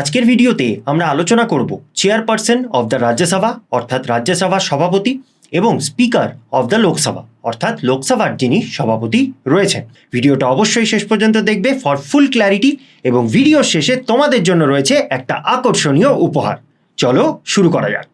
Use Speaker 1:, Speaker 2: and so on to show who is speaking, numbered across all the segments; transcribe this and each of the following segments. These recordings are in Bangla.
Speaker 1: আজকের ভিডিওতে আমরা আলোচনা করব চেয়ারপারসন অফ দ্য রাজ্যসভা, অর্থাৎ রাজ্যসভার সভাপতি এবং স্পিকার অফ দ্য লোকসভা, অর্থাৎ লোকসভার যিনি সভাপতি রয়েছেন। ভিডিওটা অবশ্যই শেষ পর্যন্ত দেখবে ফর ফুল ক্ল্যারিটি এবং ভিডিও শেষে তোমাদের জন্য রয়েছে একটা আকর্ষণীয় উপহার। চলো শুরু করা যাক।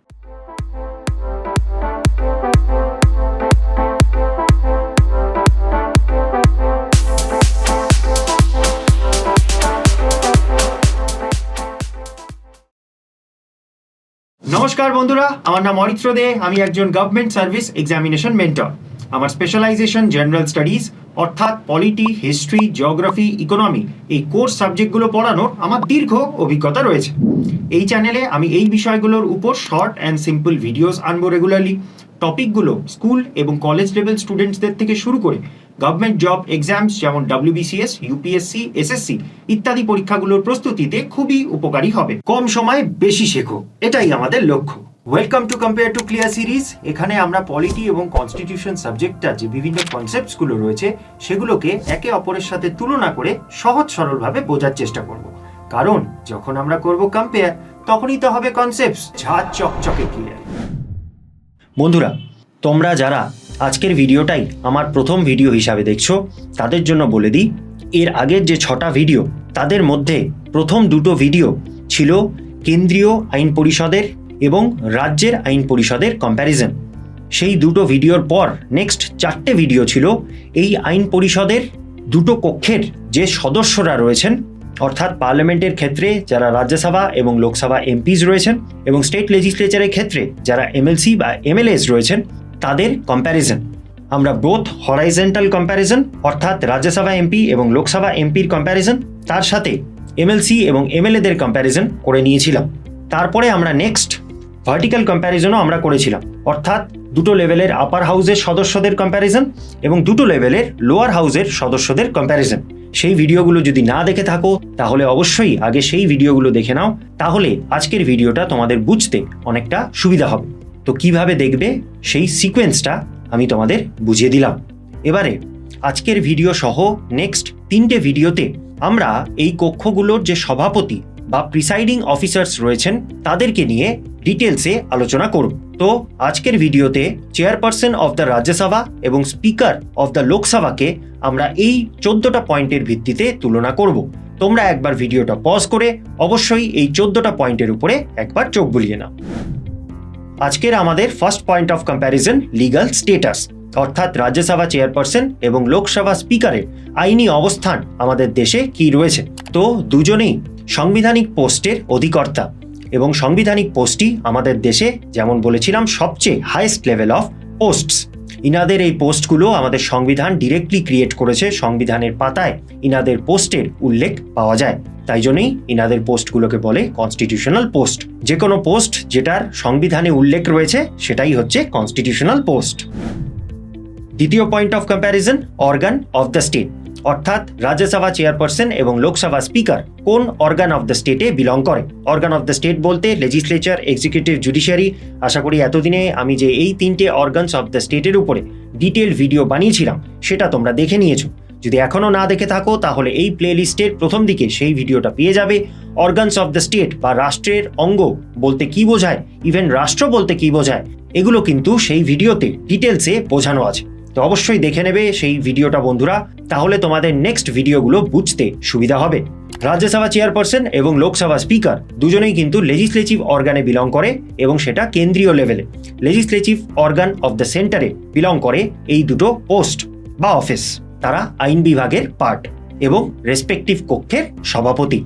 Speaker 1: নমস্কার বন্ধুরা, আমার নাম অরিত্র দে, আমি একজন গভর্নমেন্ট সার্ভিস এক্সামিনেশন মেন্টর আমার স্পেশালাইজেশন জেনারেল স্টাডিজ অর্থাৎ পলিটি হিস্ট্রি জিওগ্রাফি ইকোনমি এই কোর্স সাবজেক্টগুলো পড়ানোর আমার দীর্ঘ অভিজ্ঞতা রয়েছে। এই চ্যানেলে আমি এই বিষয়গুলোর উপর শর্ট অ্যান্ড সিম্পল ভিডিওস আনব রেগুলারলি টপিকগুলো স্কুল এবং কলেজ লেভেল স্টুডেন্টসদের থেকে শুরু করে গভর্নমেন্ট জব এক্সামস যেমন ডাব্লিউবিসিএস ইউপিএসসি এসএসসি ইত্যাদি পরীক্ষাগুলোর প্রস্তুতিতে খুবই উপকারী হবে। কম সময়ে বেশি শেখো, এটাই আমাদের লক্ষ্য। Welcome to compare to clear series এখানে আমরা পলিটি এবং কনস্টিটিউশন সাবজেক্টটা যে বিভিন্ন কনসেপ্টসগুলো রয়েছে, সেগুলোকে একে অপরের সাথে তুলনা করে সহজ সরলভাবে বোঝার চেষ্টা করব। কারণ যখন আমরা করব কম্পেয়ার তখনই তো হবে কনসেপ্টস ঝাঁ চকচকে ক্লিয়ার বন্ধুরা, তোমরা যারা আজকের ভিডিওটাই আমার প্রথম ভিডিও হিসাবে দেখছ। তাদের জন্য বলে দিই, এর আগের যে ছটা ভিডিও, তাদের মধ্যে প্রথম দুটো ভিডিও ছিল কেন্দ্রীয় আইন পরিষদের এবং রাজ্যের আইন পরিষদের কম্প্যারিজন সেই দুটো ভিডিওর পর নেক্সট চারটে ভিডিও ছিল এই আইন পরিষদের দুটো কক্ষের যে সদস্যরা রয়েছেন, অর্থাৎ পার্লামেন্টের ক্ষেত্রে যারা রাজ্যসভা এবং লোকসভা এমপিজ রয়েছেন এবং স্টেট লেজিসলেচারের ক্ষেত্রে যারা এমএলসি বা এমএলএস রয়েছেন তাদের কম্প্যারিজন আমরা বোথ হরাইজেন্টাল কম্প্যারিজন অর্থাৎ রাজ্যসভা এমপি এবং লোকসভা এমপির কম্প্যারিজন তার সাথে এমএলসি এবং এমএলএদের কম্প্যারিজন করে নিয়েছিলাম। তারপরে আমরা নেক্সট ভার্টিক্যাল কম্প্যারিজনও আমরা করেছিলাম। অর্থাৎ দুটো লেভেলের আপার হাউসের সদস্যদের কম্প্যারিজন এবং দুটো লেভেলের লোয়ার হাউসের সদস্যদের কম্প্যারিজন সেই ভিডিওগুলো যদি না দেখে থাকো, তাহলে অবশ্যই আগে সেই ভিডিওগুলো দেখে নাও। তাহলে আজকের ভিডিওটা তোমাদের বুঝতে অনেকটা সুবিধা হবে। তো কীভাবে দেখবে? সেই সিকোয়েন্সটা আমি তোমাদের বুঝিয়ে দিলাম। এবারে, আজকের ভিডিও সহ নেক্সট তিনটে ভিডিওতে আমরা এই কক্ষগুলোর যে সভাপতি বা প্রিসাইডিং অফিসার্স রয়েছেন, তাদেরকে নিয়ে ডিটেলসে আলোচনা করব। তো আজকের ভিডিওতে চেয়ারপারসন অফ দ্য রাজ্যসভা এবং স্পিকার অফ দ্য লোকসভাকে আমরা এই চোদ্দটা পয়েন্টের ভিত্তিতে তুলনা করব। তোমরা একবার ভিডিওটা পজ করে অবশ্যই এই চোদ্দটা পয়েন্টের উপরে একবার চোখ বুলিয়ে নাও। আজকের আমাদের first point of comparison legal status অর্থাৎ রাজ্যসভা চেয়ারপারসন এবং লোকসভা স্পিকারের আইনি অবস্থান আমাদের দেশে কি রয়েছে? তো দুজনেই সাংবিধানিক পোস্টের অধিকর্তা এবং সাংবিধানিক পোস্টই আমাদের দেশে যেমন বলেছিলাম সবচেয়ে হাইয়েস্ট লেভেল অফ পোস্টস ইনাদের এই পোস্টগুলো আমাদের সংবিধান ডিরেক্টলি ক্রিয়েট করেছে, সংবিধানের পাতায় ইনাদের পোস্টের উল্লেখ পাওয়া যায়। তাই জন্যই ইনাদের পোস্টগুলোকে বলে কনস্টিটিউশনাল পোস্ট যে কোনো পোস্ট যেটার সংবিধানে উল্লেখ রয়েছে, সেটাই হচ্ছে কনস্টিটিউশনাল পোস্ট দ্বিতীয় point of comparison organ of the state অর্থাৎ রাজ্যসভা চেয়ারপারসন এবং লোকসভা স্পিকার কোন অর্গান অফ দ্য স্টেটে বিলং করে? অর্গান অফ দ্য স্টেট বলতে লেজিসলেচার এক্সিকিউটিভ জুডিশিয়ারি আশা করি এতদিনে আমি যে এই তিনটে অর্গানস অফ দ্য স্টেটের উপরে ডিটেল ভিডিও বানিয়েছিলাম, সেটা তোমরা দেখে নিয়েছো। যদি এখনও না দেখে থাকো, তাহলে এই প্লে লিস্টের প্রথম দিকে সেই ভিডিওটা পেয়ে যাবে। অর্গানস অফ দ্য স্টেট বা রাষ্ট্রের অঙ্গ বলতে কি বোঝায়? ইভেন রাষ্ট্র বলতে কি বোঝায়? এগুলো কিন্তু সেই ভিডিওতে ডিটেলসে বোঝানো আছে। তো অবশ্যই দেখে নেবে সেই ভিডিওটা বন্ধুরা। তাহলে তোমাদের নেক্সট ভিডিওগুলো বুঝতে সুবিধা হবে। রাজ্যসভা চেয়ারপারসন এবং লোকসভা স্পিকার দুজনেই কিন্তু লেজিসলেটিভ অর্গানে বিলং করে এবং সেটা কেন্দ্রীয় লেভেলে লেজিসলেটিভ অর্গান অফ দ্য সেন্টারে বিলং করে এই দুটো পোস্ট বা অফিস তারা আইন বিভাগের পার্ট এবং রেসপেক্টিভ কক্ষের সভাপতি।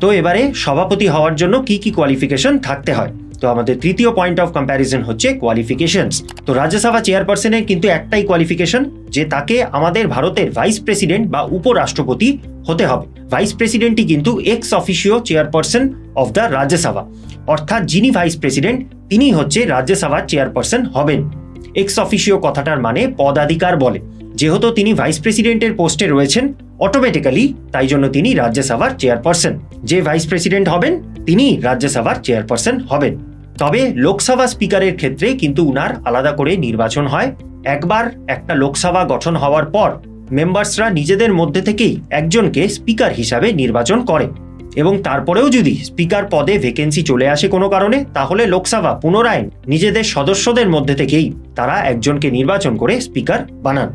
Speaker 1: তো এবারে সভাপতি হওয়ার জন্য কি কি কোয়ালিফিকেশন থাকতে হয়? তো আমাদের তৃতীয় পয়েন্ট অফ কম্প্যারিজন হচ্ছে কোয়ালিফিকেশনস তো রাজ্যসভা চেয়ারপারসনের কিন্তু একটাই কোয়ালিফিকেশন যে তাকে আমাদের ভারতের ভাইস প্রেসিডেন্ট বা উপরাষ্ট্রপতি হতে হবে। ভাইস প্রেসিডেন্টই কিন্তু ex officio chairperson of the Rajya Sabha. অর্থাৎ যিনি ভাইস প্রেসিডেন্ট তিনি হচ্ছে রাজ্যসভার চেয়ারপারসন হবেন। এক্স অফিসিও কথাটার মানে পদাধিকার বলে। যেহেতু তিনি ভাইস প্রেসিডেন্টের পোস্টে রয়েছেন অটোমেটিক্যালি, তাই জন্য তিনি রাজ্যসভার চেয়ারপারসন। যে ভাইস প্রেসিডেন্ট হবেন, তিনি রাজ্যসভার চেয়ারপারসন হবেন। তবে লোকসভা স্পিকারের ক্ষেত্রে কিন্তু উনার আলাদা করে নির্বাচন হয়। একবার একটা লোকসভা গঠন হওয়ার পর, মেম্বার্সরা নিজেদের মধ্যে থেকেই একজনকে স্পিকার হিসাবে নির্বাচন করে। এবং তারপরেও যদি স্পিকার পদে ভ্যাকেন্সি চলে আসে কোনো কারণে, তাহলে লোকসভা পুনরায় নিজেদের সদস্যদের মধ্যে থেকেই তারা একজনকে নির্বাচন করে স্পিকার বানান।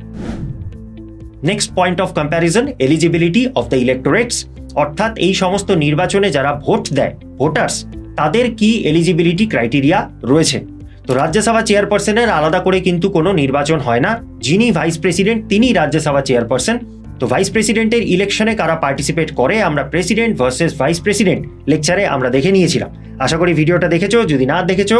Speaker 1: Next point of comparison eligibility of the electorates অর্থাৎ এই সমস্ত নির্বাচনে যারা ভোট দেয় ভোটার্স তাদের কি এলিজিবিলিটি ক্রাইটেরিয়া রয়েছে? তো রাজ্যসভা চেয়ারপারসনের আলাদা করে কিন্তু কোনো নির্বাচন হয় না। যিনি ভাইস প্রেসিডেন্ট তিনি রাজ্যসভা চেয়ারপারসন তো ভাইস প্রেসিডেন্টের ইলেকশনে কারা পার্টিসিপেট করে, আমরা প্রেসিডেন্ট ভার্সেস ভাইস প্রেসিডেন্ট লেকচারে আমরা দেখে নিয়েছিলাম। আশা করি ভিডিওটা দেখেছ, যদি না দেখেছ,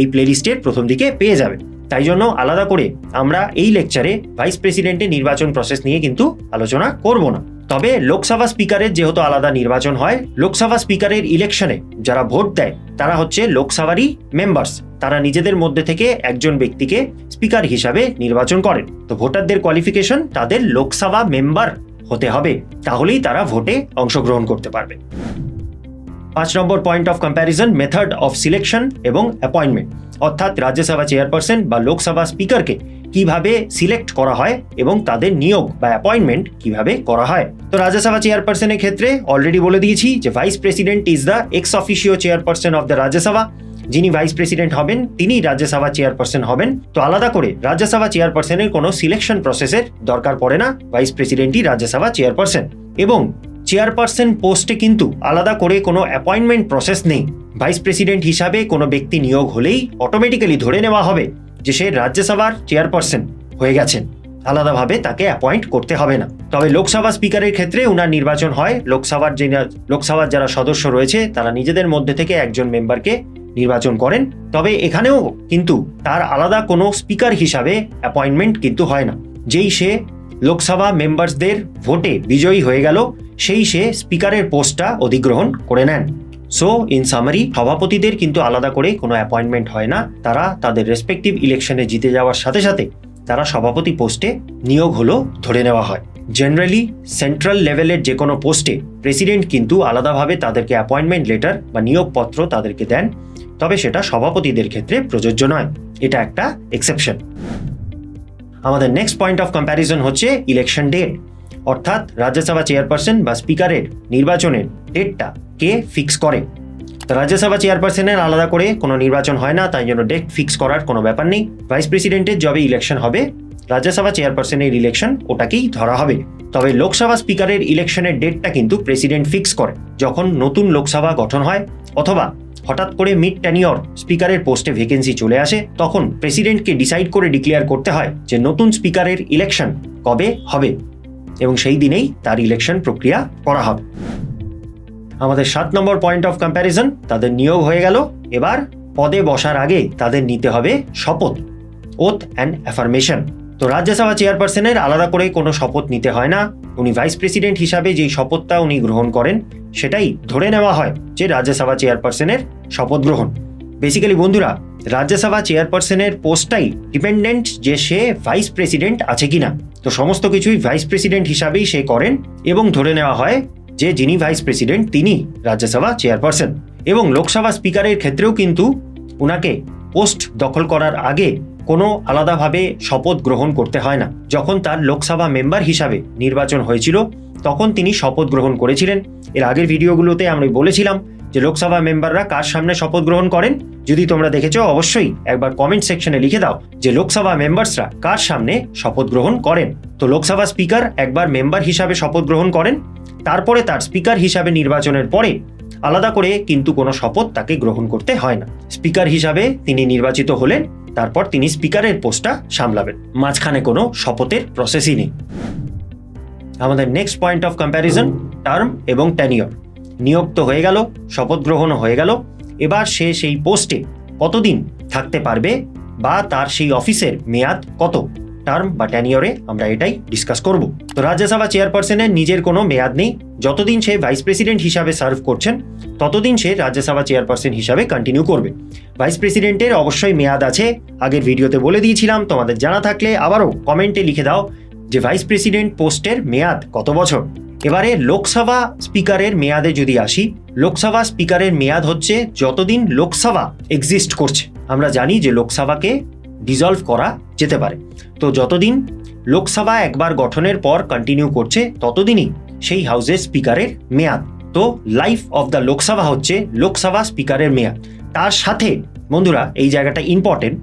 Speaker 1: এই প্লেলিস্টের প্রথম দিকে পেয়ে যাবে। তাই জন্য আলাদা করে আমরা এই লেকচারে ভাইস প্রেসিডেন্টের নির্বাচন প্রসেস নিয়ে কিন্তু আলোচনা করব না। তবে লোকসভা স্পিকারের যেহেতু আলাদা নির্বাচন হয়, লোকসভা স্পিকারের ইলেকশনে যারা ভোট দেয়, তারা হচ্ছে লোকসভারই মেম্বার্স তারা নিজেদের মধ্যে থেকে একজন ব্যক্তিকে স্পিকার হিসাবে নির্বাচন করেন। তো ভোটারদের কোয়ালিফিকেশন তাদের লোকসভা মেম্বার হতে হবে। তাহলেই তারা ভোটে অংশগ্রহণ করতে পারবে। পাঁচ নম্বর point of comparison method of selection এবং অ্যাপয়েন্টমেন্ট অর্থাৎ রাজ্যসভা চেয়ারপারসন বা লোকসভা স্পিকারকে কীভাবে সিলেক্ট করা হয় এবং তাদের নিয়োগ বা অ্যাপয়েন্টমেন্ট কীভাবে করা হয়। তো রাজ্যসভা চেয়ারপারসনের ক্ষেত্রে অলরেডি বলে দিয়েছি যে vice president is the ex officio chairperson of the Rajya Sabha. যিনি ভাইস প্রেসিডেন্ট হবেন, তিনি রাজ্যসভা চেয়ারপারসন হবেন। তো আলাদা করে রাজ্যসভা চেয়ারপারসনের কোনো সিলেকশন প্রসেসের দরকার পড়ে না ভাইস প্রেসিডেন্টই রাজ্যসভা চেয়ারপারসন এবং চেয়ারপারসন পোস্টে কিন্তু আলাদা করে কোনো অ্যাপয়েন্টমেন্ট প্রসেস নেই। ভাইস প্রেসিডেন্ট হিসাবে কোনো ব্যক্তি নিয়োগ হলেই অটোমেটিক্যালি ধরে নেওয়া হবে। যে সে রাজ্যসভার চেয়ারপারসন হয়ে গেছেন। আলাদাভাবে তাকে অ্যাপয়েন্ট করতে হবে না। তবে লোকসভা স্পিকারের ক্ষেত্রে উনার নির্বাচন হয়। লোকসভার যে লোকসভার যারা সদস্য রয়েছে, তারা নিজেদের মধ্যে থেকে একজন মেম্বারকে নির্বাচন করেন। তবে এখানেও কিন্তু তার আলাদা কোনো স্পিকার হিসাবে অ্যাপয়েন্টমেন্ট কিন্তু হয় না। যেই সে লোকসভা মেম্বার্সদের ভোটে বিজয়ী হয়ে গেল, সেই সে স্পিকারের পোস্টটা অধিগ্রহণ করে নেন। সো ইন সামারি সভাপতিদের কিন্তু আলাদা করে কোনো অ্যাপয়েন্টমেন্ট হয় না। তারা তাদের রেসপেক্টিভ ইলেকশনে জিতে যাওয়ার সাথে সাথে তারা সভাপতি পোস্টে নিয়োগ হলো ধরে নেওয়া হয়। জেনারেলি সেন্ট্রাল লেভেলের যে কোনো পোস্টে প্রেসিডেন্ট কিন্তু আলাদাভাবে তাদেরকে অ্যাপয়েন্টমেন্ট লেটার বা নিয়োগপত্র তাদেরকে দেন। তবে সেটা সভাপতিদের ক্ষেত্রে প্রযোজ্য নয়। এটা একটা এক্সেপশন আমাদের নেক্সট পয়েন্ট অফ কম্প্যারিজন হচ্ছে ইলেকশন ডেট অর্থাৎ রাজ্যসভা চেয়ারপারসন বা স্পিকারের নির্বাচনের ডেটটা কে ফিক্স করে? রাজ্যসভা চেয়ারপারসনের আলাদা করে কোনো নির্বাচন হয় না, তাই জন্য ডেট ফিক্স করার কোনো ব্যাপার নেই। ভাইস প্রেসিডেন্টের যবে ইলেকশন হবে, রাজ্যসভা চেয়ারপারসনের ইলেকশন ওটাকেই ধরা হবে। তবে লোকসভা স্পিকারের ইলেকশনের ডেটটা কিন্তু প্রেসিডেন্ট ফিক্স করে, যখন নতুন লোকসভা গঠন হয় অথবা হঠাৎ করে মিড টেনিয়র স্পিকারের পোস্টে ভ্যাকেন্সি চলে আসে, তখন প্রেসিডেন্টকে ডিসাইড করে ডিক্লেয়ার করতে হয় যে নতুন স্পিকারের ইলেকশন কবে হবে। এবং সেই দিনেই তার ইলেকশন প্রক্রিয়া করা হবে। আমাদের সাত নম্বর পয়েন্ট অফ কম্প্যারিজন তাদের নিয়োগ হয়ে গেল। এবার পদে বসার আগে তাদের নিতে হবে শপথ ওথ অ্যান্ড অ্যাফার্মেশন তো রাজ্যসভা চেয়ারপারসনের আলাদা করে কোনো শপথ নিতে হয় না। উনি ভাইস প্রেসিডেন্ট হিসাবে যেই শপথটা উনি গ্রহণ করেন, সেটাই ধরে নেওয়া হয় যে রাজ্যসভা চেয়ারপারসনের শপথ গ্রহণ। বেসিক্যালি বন্ধুরা রাজ্যসভা চেয়ারপারসনের পোস্টটাই ডিপেন্ডেন্ট যে সে ভাইস প্রেসিডেন্ট আছে কিনা। তো সমস্ত কিছুই ভাইস প্রেসিডেন্ট হিসাবেই সে করেন এবং ধরে নেওয়া হয় যে যিনি ভাইস প্রেসিডেন্ট তিনি রাজ্যসভা চেয়ারপারসন। এবং লোকসভা স্পিকারের ক্ষেত্রেও কিন্তু উনাকে পোস্ট দখল করার আগে কোনো আলাদাভাবে শপথ গ্রহণ করতে হয় না। যখন তার লোকসভা মেম্বার হিসাবে নির্বাচন হয়েছিল, তখন তিনি শপথ গ্রহণ করেছিলেন। এর আগের ভিডিওগুলোতে আমরা বলেছিলাম যে লোকসভা মেম্বাররা কার সামনে শপথ গ্রহণ করেন, যদি তোমরা দেখেছ, অবশ্যই একবার কমেন্ট সেকশনে লিখে দাও যে লোকসভা মেম্বার্সরা কার সামনে শপথ গ্রহণ করেন। তো লোকসভা স্পিকার একবার মেম্বার হিসাবে শপথ গ্রহণ করেন, তারপরে তার স্পিকার হিসাবে নির্বাচনের পরে আলাদা করে কিন্তু কোনো শপথ তাকে গ্রহণ করতে হয় না। স্পিকার হিসাবে তিনি নির্বাচিত হলেন, তারপর তিনি স্পিকারের পোস্টটা সামলাবেন। মাঝখানে কোনো শপথের প্রসেসই নেই। আমাদের next point of comparison term এবং ট্যানিয়র নিয়োগ তো হয়ে গেল, শপথ গ্রহণও হয়ে গেল। এবার সে সেই পোস্টে কতদিন থাকতে পারবে বা তার সেই অফিসের মেয়াদ কত? টার্ম বা ট্যানিয়রে আমরা এটাই ডিসকাস করব। তো রাজ্যসভা চেয়ারপারসনের নিজের কোনো মেয়াদ নেই। যতদিন সে ভাইস প্রেসিডেন্ট হিসাবে সার্ভ করছেন, ততদিন সে রাজ্যসভা চেয়ারপারসন হিসাবে কন্টিনিউ করবে। ভাইস প্রেসিডেন্টের অবশ্যই মেয়াদ আছে। আগের ভিডিওতে বলে দিয়েছিলাম, তোমাদের জানা থাকলে আবারও কমেন্টে লিখে দাও। যে ভাইস প্রেসিডেন্ট পোস্টের মেয়াদ কত বছর? এবারে লোকসভা স্পিকারের মেয়াদে যদি আসি, লোকসভা স্পিকারের মেয়াদ হচ্ছে যতদিন লোকসভা এক্সিস্ট করছে। আমরা জানি যে লোকসভাকে ডিজলভ করা যেতে পারে। তো যতদিন লোকসভা একবার গঠনের পর কন্টিনিউ করছে, ততদিনই সেই হাউসের স্পিকারের মেয়াদ। তো লাইফ অফ দ্য লোকসভা হচ্ছে লোকসভা স্পিকারের মেয়াদ। তার সাথে বন্ধুরা, এই জায়গাটা ইম্পর্টেন্ট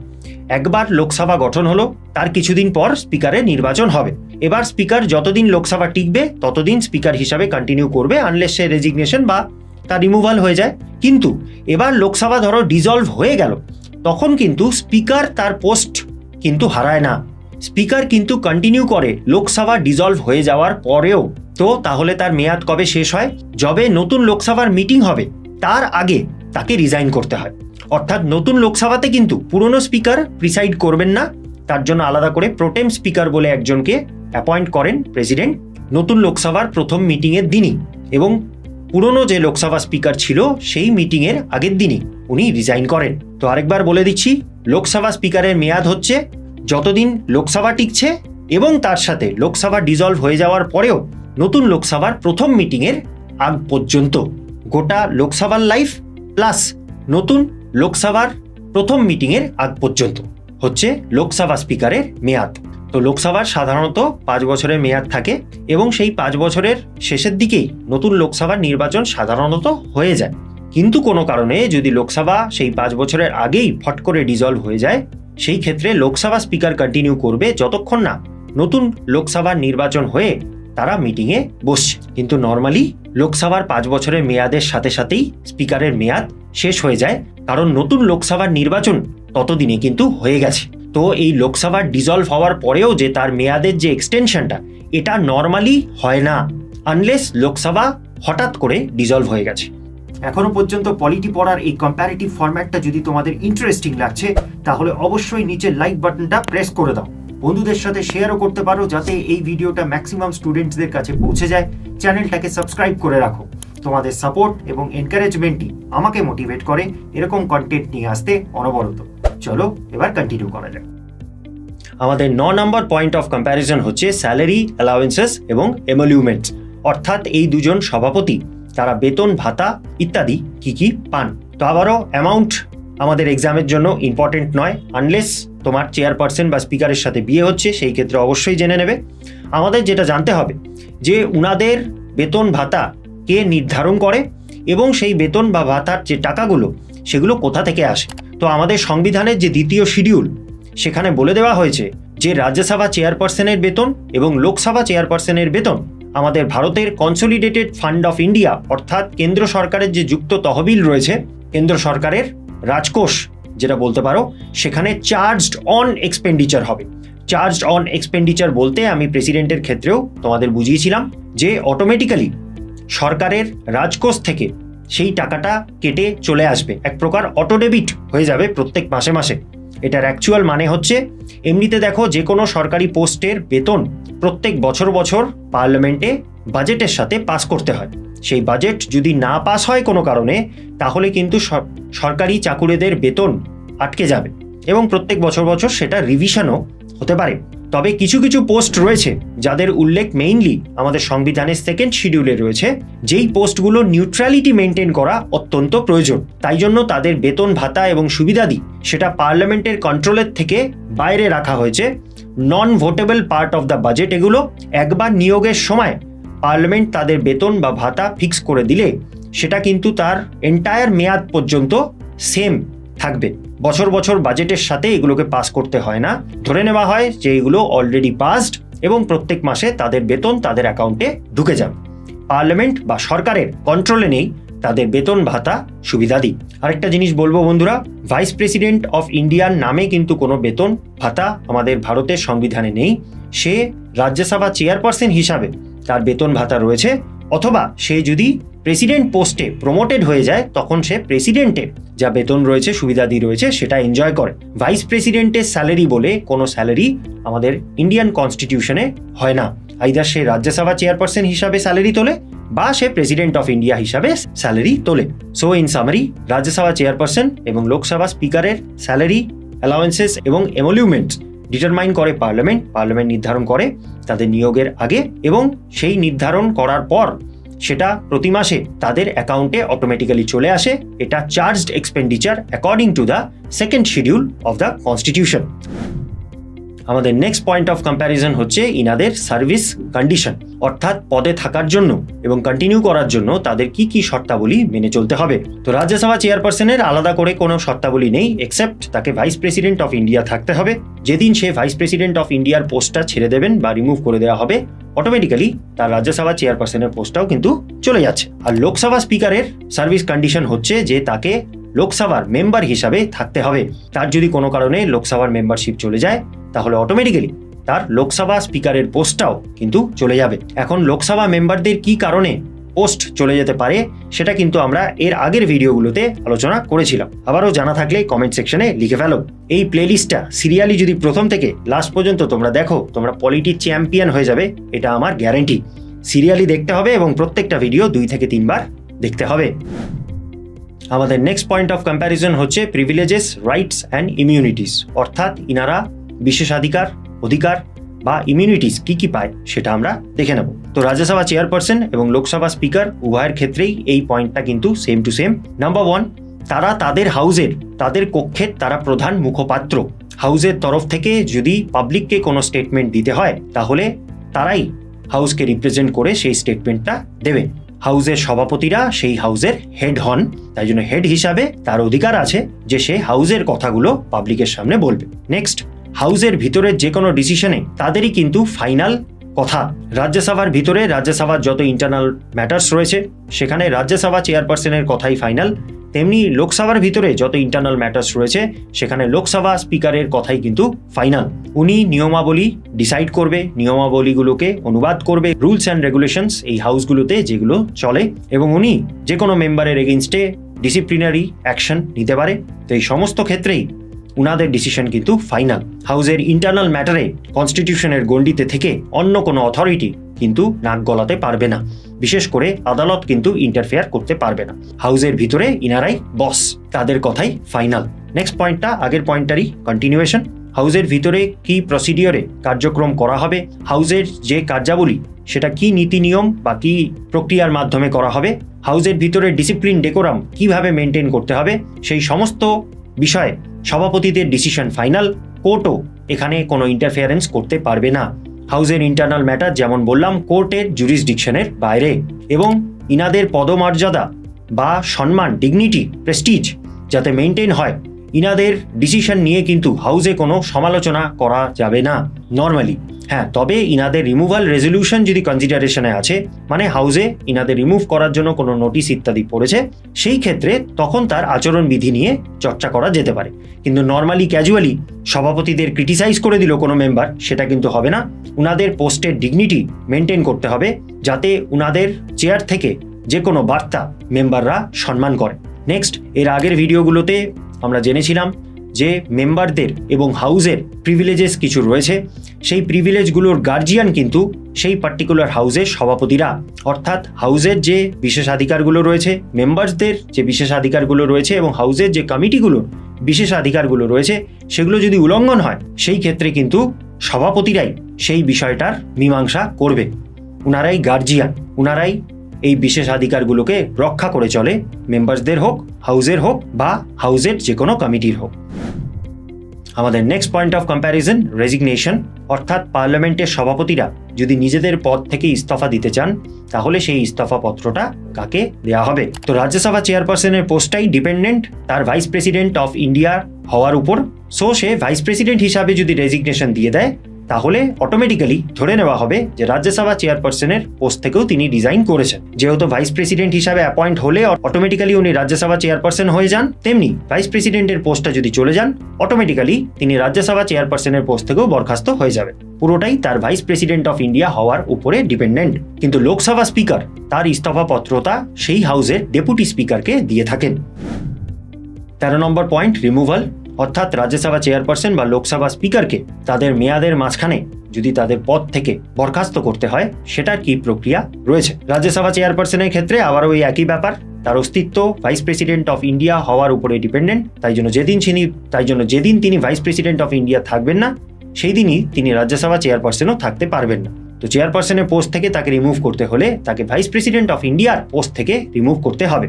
Speaker 1: একবার লোকসভা গঠন হলো, তার কিছুদিন পর স্পিকারের নির্বাচন হবে। এবার স্পিকার যতদিন লোকসভা টিকবে, ততদিন স্পিকার হিসাবে কন্টিনিউ করবে আনলেস সে রেজিগনেশন বা তার রিমুভাল হয়ে যায়। কিন্তু এবার লোকসভা ধরো ডিজলভ হয়ে গেল, তখন কিন্তু স্পিকার তার পোস্ট কিন্তু হারায় না। স্পিকার কিন্তু কন্টিনিউ করে লোকসভা ডিজলভ হয়ে যাওয়ার পরেও। তো তাহলে তার মেয়াদ কবে শেষ হয়? যবে নতুন লোকসভার মিটিং হবে, তার আগে তাকে রিজাইন করতে হয়। অর্থাৎ নতুন লোকসভাতে কিন্তু পুরনো স্পিকার প্রিসাইড করবেন না। তার জন্য আলাদা করে প্রোটেম স্পিকার বলে একজনকে অ্যাপয়েন্ট করেন প্রেসিডেন্ট নতুন লোকসভার প্রথম মিটিংয়ের দিনই এবং পুরনো যে লোকসভা স্পিকার ছিল সেই মিটিংয়ের আগের দিনই উনি রিজাইন করেন। তো আরেকবার বলে দিচ্ছি, লোকসভা স্পিকারের মেয়াদ হচ্ছে যতদিন লোকসভা টিকছে এবং তার সাথে লোকসভা ডিজলভ হয়ে যাওয়ার পরেও নতুন লোকসভার প্রথম মিটিংয়ের আগ পর্যন্ত। গোটা লোকসভার লাইফ প্লাস নতুন লোকসভার প্রথম মিটিংয়ের আগ পর্যন্ত হচ্ছে লোকসভা স্পিকারের মেয়াদ। তো লোকসভার সাধারণত পাঁচ বছরের মেয়াদ থাকে এবং সেই পাঁচ বছরের শেষের দিকেই নতুন লোকসভার নির্বাচন সাধারণত হয়ে যায়। কিন্তু কোনো কারণে যদি লোকসভা সেই পাঁচ বছরের আগেই ফট করে ডিজলভ হয়ে যায়, সেই ক্ষেত্রে লোকসভা স্পিকার কন্টিনিউ করবে যতক্ষণ না নতুন লোকসভার নির্বাচন হয়ে তারা মিটিংয়ে বসছে। কিন্তু নর্মালি লোকসভার পাঁচ বছরের মেয়াদের সাথে সাথেই স্পিকারের মেয়াদ শেষ হয়ে যায়। কারণ নতুন লোকসভার নির্বাচন ততদিনে কিন্তু হয়ে গেছে। তো এই লোকসভার ডিজলভ হওয়ার পরেও যে তার মেয়াদের যে এক্সটেনশনটা এটা নর্মালি হয় না। আনলেস লোকসভা হঠাৎ করে ডিজলভ হয়ে গেছে। এখনও পর্যন্ত পলিটি পড়ার এই কম্প্যারেটিভ ফরম্যাটটা যদি তোমাদের ইন্টারেস্টিং লাগছে, তাহলে অবশ্যই নিচে লাইক বাটনটা প্রেস করে দাও। বন্ধুদের সাথে শেয়ারও করতে পারো যাতে এই ভিডিওটা ম্যাক্সিমাম স্টুডেন্টসদের কাছে পৌঁছে যায়। চ্যানেলটাকে সাবস্ক্রাইব করে রাখো। তোমাদের সাপোর্ট এবং এনকারেজমেন্টই আমাকে মোটিভেট করে এরকম কন্টেন্ট নিয়ে আসতে অনবরত। চলো, এবার কন্টিনিউ করা যাক। আমাদের ন নম্বর পয়েন্ট অফ কম্প্যারিজন হচ্ছে স্যালারি অ্যালাউয়েন্সেস এবং এমলিউমেন্টস অর্থাৎ এই দুজন সভাপতি, তারা বেতন, ভাতা ইত্যাদি কি কি পান। তো আবারও অ্যামাউন্ট আমাদের এক্সামের জন্য ইম্পর্টেন্ট নয়। আনলেস তোমার চেয়ারপারসন বা স্পিকারের সাথে বিয়ে হচ্ছে, সেই ক্ষেত্রে অবশ্যই জেনে নেবে। আমাদের যেটা জানতে হবে, যে উনাদের বেতন ভাতা কে নির্ধারণ করে এবং সেই বেতন বা ভাতার যে টাকাগুলো, সেগুলো কোথা থেকে আসে? তো আমাদের সংবিধানের যে দ্বিতীয় শিডিউল, সেখানে বলে দেওয়া হয়েছে যে রাজ্যসভা চেয়ারপারসনের বেতন এবং লোকসভা চেয়ারপারসনের বেতন আমাদের ভারতের কনসলিডেটেড ফান্ড অফ ইন্ডিয়া অর্থাৎ কেন্দ্র সরকারের যে যুক্ত তহবিল রয়েছে, কেন্দ্র সরকারের রাজকোষ যেটা বলতে পারো, সেখানে চার্জড অন এক্সপেন্ডিচার হবে। চার্জড অন এক্সপেন্ডিচার বলতে আমি প্রেসিডেন্টের ক্ষেত্রেও তোমাদের বুঝিয়েছিলাম যে অটোমেটিক্যালি সরকারের রাজকোষ থেকে সেই টাকাটা কেটে চলে আসবে। এক প্রকার অটো ডেবিট হয়ে যাবে প্রত্যেক মাসে মাসে। এটার অ্যাকচুয়াল মানে হচ্ছে, এমনিতে দেখো যে কোনো সরকারি পোস্টের বেতন প্রত্যেক বছর বছর পার্লামেন্টে বাজেটের সাথে পাস করতে হয়। সেই বাজেট যদি না পাস হয় কোনো কারণে, তাহলে কিন্তু সর- সরকারি চাকুরেদের বেতন আটকে যাবে এবং প্রত্যেক বছর বছর সেটা রিভিশনও হতে পারে। তবে কিছু কিছু পোস্ট রয়েছে যাদের উল্লেখ মেইনলি আমাদের সংবিধানের সেকেন্ড শিডিউলে রয়েছে, যেই পোস্টগুলো নিউট্রালিটি মেনটেন করা অত্যন্ত প্রয়োজন। তাই জন্য তাদের বেতন ভাতা এবং সুবিধাদি সেটা পার্লামেন্টের কন্ট্রোলের থেকে বাইরে রাখা হয়েছে। Non votable part of the budget এগুলো একবার নিয়োগের সময় পার্লামেন্ট তাদের বেতন বা ভাতা ফিক্স করে দিলে সেটা কিন্তু তার এন্টায়ার মেয়াদ পর্যন্ত সেম থাকবে। বছর বছর বাজেটের সাথে এগুলোকে পাস করতে হয় না। ধরে নেওয়া হয় যে এগুলো অলরেডি পাসড এবং প্রত্যেক মাসে তাদের বেতন তাদের অ্যাকাউন্টে ঢুকে যাবে। পার্লামেন্ট বা সরকারের কন্ট্রোলে নেই তাদের বেতন, ভাতা সুবিধাদি আরেকটা জিনিস বলব বন্ধুরা ভাইস প্রেসিডেন্ট অফ ইন্ডিয়ার নামে কিন্তু কোনো বেতন, ভাতা আমাদের ভারতের সংবিধানে নেই। সে রাজ্যসভা চেয়ারপারসন হিসাবে তার বেতন ভাতা রয়েছে, অথবা সে যদি প্রেসিডেন্ট পোস্টে প্রমোটেড হয়ে যায়, তখন সে প্রেসিডেন্টের যা বেতন রয়েছে, সুবিধাদি রয়েছে, সেটা এনজয় করে। ভাইস প্রেসিডেন্টের স্যালারি বলে কোনো স্যালারি আমাদের ইন্ডিয়ান কনস্টিটিউশনে হয় না। আইদার সে রাজ্যসভা চেয়ারপারসন হিসাবে স্যালারি তোলে, বা সে প্রেসিডেন্ট অফ ইন্ডিয়া হিসাবে স্যালারি তোলে। So in summary Rajya Sabha chairperson এবং লোকসভা স্পিকারের স্যালারি অ্যালাওয়েন্সেস এবং এমলিউমেন্টস ডিটারমাইন করে পার্লামেন্ট পার্লামেন্ট নির্ধারণ করে তাদের নিয়োগের আগে এবং সেই নির্ধারণ করার পর সেটা প্রতি মাসে তাদের অ্যাকাউন্টে অটোমেটিক্যালি চলে আসে। এটা charged expenditure according to the second schedule of the constitution আমাদের নেক্সট পয়েন্ট অফ কম্প্যারিজন হচ্ছে ইনাদের সার্ভিস কন্ডিশন অর্থাৎ পদে থাকার জন্য এবং কন্টিনিউ করার জন্য তাদের কি কি শর্তাবলী মেনে চলতে হবে। তো রাজ্যসভা চেয়ারপারসনের আলাদা করে কোনো শর্তাবলী নেই এক্সেপ্ট তাকে ভাইস প্রেসিডেন্ট অফ ইন্ডিয়া থাকতে হবে। যেদিন সে ভাইস প্রেসিডেন্ট অফ ইন্ডিয়ার পোস্টটা ছেড়ে দেবেন বা রিমুভ করে দেওয়া হবে অটোমেটিক্যালি তার রাজ্যসভা চেয়ারপারসনের পোস্টটাও কিন্তু চলে যাচ্ছে। আর লোকসভা স্পিকারের সার্ভিস কন্ডিশন হচ্ছে যে তাকে লোকসভার মেম্বার হিসাবে থাকতে হবে। তার যদি কোনো কারণে লোকসভার মেম্বারশিপ চলে যায়, তাহলে অটোমেটিক্যালি তার লোকসভা স্পিকারের পোস্টটাও কিন্তু চলে যাবে। এখন লোকসভা মেম্বারদের কি কারণে পোস্ট চলে যেতে পারে, সেটা কিন্তু আমরা এর আগের ভিডিওগুলোতে আলোচনা করেছিলাম। আবারও জানা থাকলে কমেন্ট সেকশনে লিখে ফেলো। এই প্লেলিস্টটা সিরিয়ালি যদি প্রথম থেকে লাস্ট পর্যন্ত তোমরা দেখো, তোমরা পলিটির চ্যাম্পিয়ন হয়ে যাবে, এটা আমার গ্যারেন্টি সিরিয়ালি দেখতে হবে এবং প্রত্যেকটা ভিডিও দুই থেকে তিনবার দেখতে হবে। আমাদের নেক্সট পয়েন্ট অফ কম্প্যারিজন হচ্ছে প্রিভিলেজেস রাইটস অ্যান্ড ইমিউনিটিস অর্থাৎ ইনারা বিশেষাধিকার, অধিকার বা ইমিউনিটিস কি কি পায় সেটা আমরা দেখে নেব। তো রাজ্যসভা চেয়ারপারসন এবং লোকসভা স্পিকার উভয়ের ক্ষেত্রেই এই পয়েন্টটা কিন্তু same to same number one তারা তাদের হাউজের তাদের কক্ষের তারা প্রধান মুখপাত্র। হাউজের তরফ থেকে যদি পাবলিককে কোনো স্টেটমেন্ট দিতে হয়, তাহলে তারাই হাউসকে রিপ্রেজেন্ট করে সেই স্টেটমেন্টটা দেবে। হাউসের সভাপতিরা সেই হাউজের হেড হন। তাই জন্য হেড হিসাবে তার অধিকার আছে যে সে হাউজের কথাগুলো পাবলিকের সামনে বলবে। নেক্সট হাউজের ভিতরের যে কোনো ডিসিশনে তাদেরই কিন্তু ফাইনাল কথা। রাজ্যসভার ভিতরে রাজ্যসভার যত ইন্টারনাল ম্যাটার্স রয়েছে, সেখানে রাজ্যসভা চেয়ারপারসনের কথাই ফাইনাল তেমনি লোকসভার ভিতরে যত ইন্টারনাল ম্যাটার্স রয়েছে, সেখানে লোকসভা স্পিকারের কথাই কিন্তু ফাইনাল উনি নিয়মাবলী ডিসাইড করবে, নিয়মাবলীগুলোকে অনুবাদ করবে রুলস অ্যান্ড রেগুলেশনস এই হাউসগুলোতে যেগুলো চলে এবং উনি যে কোনো মেম্বারের এগেনস্টে ডিসিপ্লিনারি অ্যাকশন নিতে পারে। তো এই সমস্ত ক্ষেত্রেই উনাদের ডিসিশন কিন্তু ফাইনাল হাউসের ইন্টারনাল ম্যাটারে কনস্টিটিউশনের গণ্ডিতে থেকে অন্য কোনো অথরিটি কিন্তু নাক গলাতে পারবে না। বিশেষ করে আদালত কিন্তু ইন্টারফেয়ার করতে পারবে না। হাউজের ভিতরে ইনারাই বস তাদের কথাই ফাইনাল নেক্সট পয়েন্টটা আগের পয়েন্টটারই কন্টিনিউয়েশন হাউজের ভিতরে কি প্রসিডিওরে কার্যক্রম করা হবে? হাউজের যে কার্যাবলী, সেটা কি নীতি নিয়ম বা কি প্রক্রিয়ার মাধ্যমে করা হবে? হাউজের ভিতরে ডিসিপ্লিন ডেকোরাম কীভাবে মেনটেন করতে হবে? সেই সমস্ত বিষয়ে সভাপতিদের ডিসিশন ফাইনাল কোর্টও এখানে কোনো ইন্টারফিয়ারেন্স করতে পারবে না। হাউসের ইন্টারনাল ম্যাটার যেমন বললাম কোর্টের জুরিসডিকশনের বাইরে। এবং ইনাদের পদমর্যাদা বা সম্মান ডিগনিটি প্রেস্টিজ যাতে মেনটেন হয়। ইনাদের ডিসিশন নিয়ে কিন্তু হাউসে কোনো সমালোচনা করা যাবে না নর্মালি হ্যাঁ তবে ইনাদের রিমুভাল রেজলিউশন যদি কনসিডারেশনে আছে মানে হাউসে ইনাদের রিমুভ করার জন্য কোনো নোটিশ ইত্যাদি পড়েছে, সেই ক্ষেত্রে তখন তার আচরণবিধি নিয়ে চর্চা করা যেতে পারে। কিন্তু নর্মালি ক্যাজুয়ালি সভাপতিদের ক্রিটিসাইজ করে দিল কোনো মেম্বার সেটা কিন্তু হবে না। উনাদের পোস্টের ডিগনিটি মেনটেন করতে হবে, যাতে উনাদের চেয়ার থেকে যে কোনো বার্তা মেম্বাররা সম্মান করে। নেক্সট এর আগের ভিডিওগুলোতে আমরা জেনেছিলাম যে মেম্বারদের এবং হাউসের প্রিভিলেজেস কিছু রয়েছে। সেই প্রিভিলেজগুলোর গার্জিয়ান কিন্তু সেই পার্টিকুলার হাউজের সভাপতিরা। অর্থাৎ হাউসের যে বিশেষাধিকারগুলো রয়েছে মেম্বারসদের যে বিশেষাধিকারগুলো রয়েছে এবং হাউজের যে কমিটিগুলো বিশেষাধিকারগুলো রয়েছে, সেগুলো যদি উল্লঙ্ঘন হয়, সেই ক্ষেত্রে কিন্তু সভাপতিরাই সেই বিষয়টার মীমাংসা করবে। উনারাই গার্জিয়ান উনারাই এই বিশেষ বিশেষাধিকারগুলোকে রক্ষা করে চলে মেম্বারসদের হোক হাউজের হোক বা হাউজের যে কোনো কমিটির হোক। আমাদের next point of comparison resignation অর্থাৎ পার্লামেন্টের সভাপতিরা যদি নিজেদের পদ থেকে ইস্তফা দিতে চান, তাহলে সেই ইস্তফা পত্রটা কাকে দেওয়া হবে? তো রাজ্যসভা চেয়ারপারসনের পোস্টটাই ডিপেন্ডেন্ট তার ভাইস প্রেসিডেন্ট অফ ইন্ডিয়া হওয়ার উপর। সো সে ভাইস প্রেসিডেন্ট হিসাবে যদি রেজিগনেশন দিয়ে দেয় তাহলে অটোমেটিক্যালি ধরে নেওয়া হবে যে রাজ্যসভা চেয়ারপারসনের পোস্ট থেকেও তিনি রিজাইন করেছেন। যেহেতু ভাইস প্রেসিডেন্ট হিসাবে অ্যাপয়েন্ট হলে অটোমেটিক্যালি উনি রাজ্যসভা চেয়ারপারসন হয়ে যান, তেমনি ভাইস প্রেসিডেন্টের পোস্টটা যদি চলে যান অটোমেটিক্যালি তিনি রাজ্যসভা চেয়ারপারসনের পোস্ট থেকেও বরখাস্ত হয়ে যাবে পুরোটাই তার ভাইস প্রেসিডেন্ট অফ ইন্ডিয়া হওয়ার উপরে ডিপেন্ডেন্ট কিন্তু লোকসভা স্পিকার তার ইস্তফা পত্রতা সেই হাউসের ডেপুটি স্পিকারকে দিয়ে থাকেন। তেরো নম্বর পয়েন্ট রিমুভাল অর্থাৎ রাজ্যসভা চেয়ারপারসন বা লোকসভা স্পিকারকে তাদের মেয়াদের মাঝখানে যদি তাদের পদ থেকে বরখাস্ত করতে হয় সেটার কি প্রক্রিয়া রয়েছে? রাজ্যসভা চেয়ারপারসনের ক্ষেত্রে আবারও ওই একই ব্যাপার। তার অস্তিত্ব ভাইস প্রেসিডেন্ট অফ ইন্ডিয়া হওয়ার উপরে ডিপেন্ডেন্ট। তাই জন্য যেদিন তিনি, তাই জন্য যেদিন তিনি ভাইস প্রেসিডেন্ট অফ ইন্ডিয়া থাকবেন না সেই দিনই তিনি রাজ্যসভা চেয়ারপারসনও থাকতে পারবেন না। তো চেয়ারপারসনের পোস্ট থেকে তাকে রিমুভ করতে হলে তাকে ভাইস প্রেসিডেন্ট অফ ইন্ডিয়ার পোস্ট থেকে রিমুভ করতে হবে।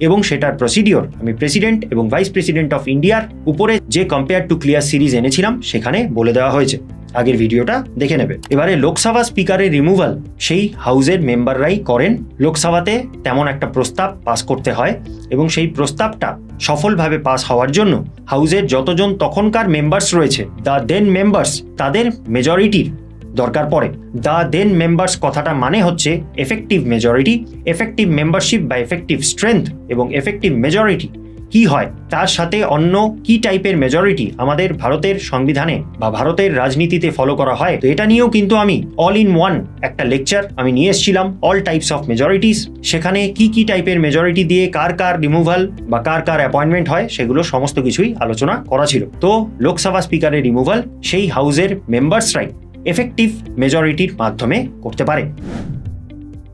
Speaker 1: এবং সেটার প্রসিডিওর আমি প্রেসিডেন্ট এবং ভাইস প্রেসিডেন্ট অফ ইন্ডিয়ার উপরে যে কম্পেয়ার টু ক্লিয়ার সিরিজ এনেছিলাম, সেখানে বলে দেওয়া হয়েছে। আগের ভিডিওটা দেখে নেবে। এবারে লোকসভা স্পিকারের রিমুভাল সেই হাউজের মেম্বাররাই করেন। লোকসভাতে তেমন একটা প্রস্তাব পাস করতে হয় এবং সেই প্রস্তাবটা সফলভাবে পাস হওয়ার জন্য হাউজের যতজন তখনকার মেম্বার্স রয়েছে দ্য দেন মেম্বার্স তাদের মেজরিটির দরকার পড়ে। দ্য দেন মেম্বার্স কথাটা মানে হচ্ছে এফেক্টিভ মেজরিটি এফেক্টিভ মেম্বারশিপ বা এফেক্টিভ স্ট্রেংথ এবং এফেক্টিভ মেজরিটি কি হয়? তার সাথে অন্য কি টাইপের মেজরিটি আমাদের ভারতের সংবিধানে বা ভারতের রাজনীতিতে ফলো করা হয়? তো এটা নিয়েও কিন্তু আমি অল ইন ওয়ান একটা লেকচার আমি নিয়ে এসেছিলাম অল টাইপস অফ মেজরিটিস সেখানে কি কি টাইপের মেজরিটি দিয়ে কার কার রিমুভাল বা কার কার অ্যাপয়েন্টমেন্ট হয়, সেগুলো সমস্ত কিছুই আলোচনা করা ছিল। তো লোকসভা স্পিকারের রিমুভাল সেই হাউসের মেম্বার্সরাই এফেক্টিভ মেজরিটির মাধ্যমে করতে পারে।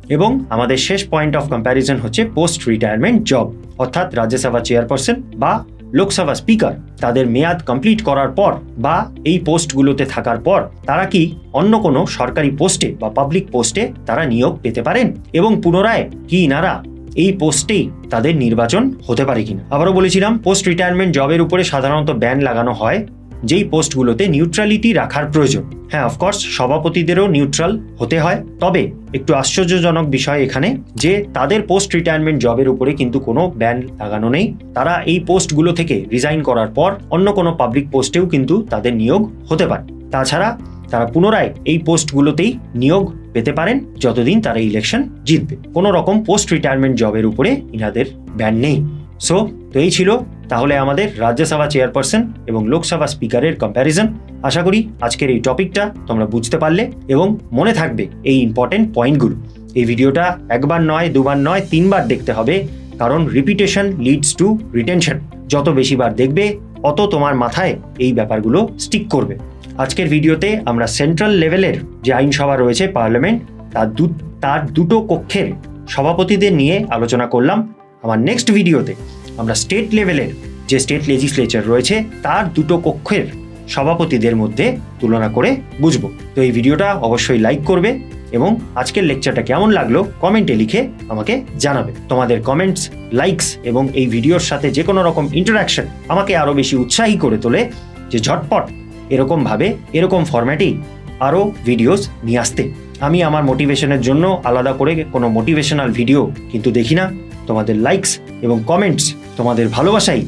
Speaker 1: এবং আমাদের শেষ পয়েন্ট অফ কম্প্যারিজন হচ্ছে পোস্ট রিটায়ারমেন্ট জব অর্থাৎ রাজ্যসভা চেয়ারপারসন বা লোকসভা স্পিকার তাদের মেয়াদ কমপ্লিট করার পর বা এই পোস্টগুলোতে থাকার পর তারা কি অন্য কোনো সরকারি পোস্টে বা পাবলিক পোস্টে তারা নিয়োগ পেতে পারেন? এবং পুনরায় কি ইনারা এই পোস্টেই তাদের নির্বাচন হতে পারে কিনা? আবারও বলেছিলাম পোস্ট রিটায়ারমেন্ট জবের উপরে সাধারণত ব্যান লাগানো হয় যেই পোস্টগুলোতে নিউট্রালিটি রাখার প্রয়োজন। হ্যাঁ অফকোর্স সভাপতিদেরও নিউট্রাল হতে হয়। তবে একটু আশ্চর্যজনক বিষয় এখানে, যে তাদের পোস্ট রিটায়ারমেন্ট জবের উপরে কিন্তু কোনো ব্যান লাগানো নেই। তারা এই পোস্টগুলো থেকে রিজাইন করার পর অন্য কোনো পাবলিক পোস্টেও কিন্তু তাদের নিয়োগ হতে পারে। তাছাড়া তারা পুনরায় এই পোস্টগুলোতেই নিয়োগ পেতে পারেন যতদিন তারা ইলেকশন জিতবে। কোনো রকম পোস্ট রিটায়ারমেন্ট জবের উপরে ইনাদের ব্যান নেই। সো তো এই ছিল তাহলে আমাদের রাজ্যসভা চেয়ারপারসন এবং লোকসভা স্পিকারের কম্প্যারিজন আশা করি আজকের এই টপিকটা তোমরা বুঝতে পারলে এবং মনে থাকবে এই ইম্পর্টেন্ট পয়েন্টগুলো এই ভিডিওটা একবার নয়, দুবার নয়, তিনবার দেখতে হবে, কারণ রিপিটেশন লিডস টু রিটেনশন যত বেশিবার দেখবে, অত তোমার মাথায় এই ব্যাপারগুলো স্টিক করবে। আজকের ভিডিওতে আমরা সেন্ট্রাল লেভেলের যে আইনসভা রয়েছে পার্লামেন্ট তার দু, তার দুটো কক্ষের সভাপতিদের নিয়ে আলোচনা করলাম। আমার নেক্সট ভিডিওতে আমরা স্টেট লেভেলের যে স্টেট লেজিসলেচার রয়েছে, তার দুটো কক্ষের সভাপতিদের মধ্যে তুলনা করে বুঝব। তো এই ভিডিওটা অবশ্যই লাইক করবে এবং আজকের লেকচারটা কেমন লাগল কমেন্টে লিখে আমাকে জানাবে। তোমাদের কমেন্টস লাইকস এবং এই ভিডিওর সাথে যে কোনো রকম ইন্টারাকশন আমাকে আরও বেশি উৎসাহী করে তোলে যে ঝটপট এরকমভাবে এরকম ফরম্যাটেই আরও ভিডিওস নিয়ে আসতে। আমি আমার মোটিভেশনের জন্য আলাদা করে কোনো মোটিভেশনাল ভিডিও কিন্তু দেখি না। তোমাদের লাইকস এবং কমেন্টস তোমাদের ভালোবাসাই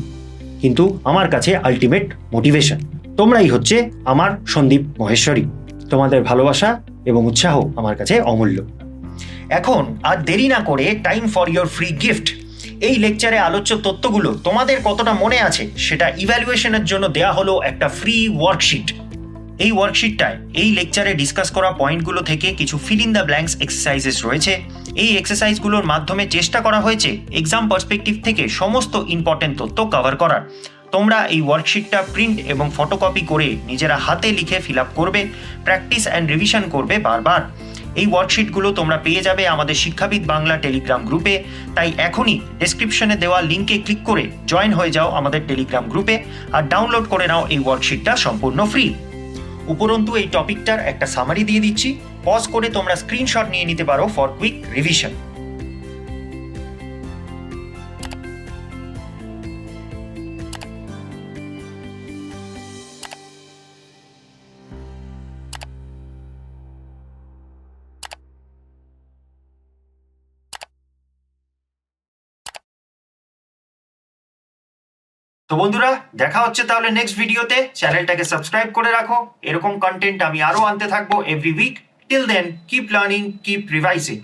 Speaker 1: কিন্তু আমার কাছে আলটিমেট মোটিভেশন তোমরাই হচ্ছে আমার সন্দীপ মহেশ্বরী। তোমাদের ভালোবাসা এবং উৎসাহ আমার কাছে অমূল্য। এখন আর দেরি না করে time for your free gift এই লেকচারে আলোচ্য তথ্যগুলো তোমাদের কতটা মনে আছে সেটা ইভ্যালুয়েশনের জন্য দেয়া হলো একটা ফ্রি ওয়ার্কশিট এই ওয়ার্কশিটটায় এই লেকচারে ডিসকাস করা পয়েন্টগুলো থেকে কিছু fill in the blanks exercises রয়েছে। এই এক্সারসাইজগুলোর মাধ্যমে চেষ্টা করা হয়েছে এক্সাম পার্সপেক্টিভ থেকে সমস্ত ইম্পর্টেন্ট তথ্য কভার করার। তোমরা এই ওয়ার্কশিটটা প্রিন্ট এবং ফটোকপি করে নিজেরা হাতে লিখে ফিল আপ করবে প্র্যাকটিস অ্যান্ড রিভিশন করবে বারবার। এই ওয়ার্কশিটগুলো তোমরা পেয়ে যাবে আমাদের শিক্ষাবিদ বাংলা টেলিগ্রাম গ্রুপে। তাই এখনই ডেসক্রিপশনে দেওয়া লিঙ্কে ক্লিক করে জয়েন হয়ে যাও আমাদের টেলিগ্রাম গ্রুপে আর ডাউনলোড করে নাও এই ওয়ার্কশিটটা সম্পূর্ণ ফ্রি উপরন্তু এই টপিকটার একটা সামারি দিয়ে দিচ্ছি। পজ করে তোমরা স্ক্রিনশট নিয়ে নিতে পারো ফর কুইক রিভিশন তো বন্ধুরা, দেখা হচ্ছে তাহলে নেক্সট ভিডিওতে চ্যানেলটাকে সাবস্ক্রাইব করে রাখো। এরকম কন্টেন্ট আমি আরও আনতে থাকব every week till then keep learning keep revising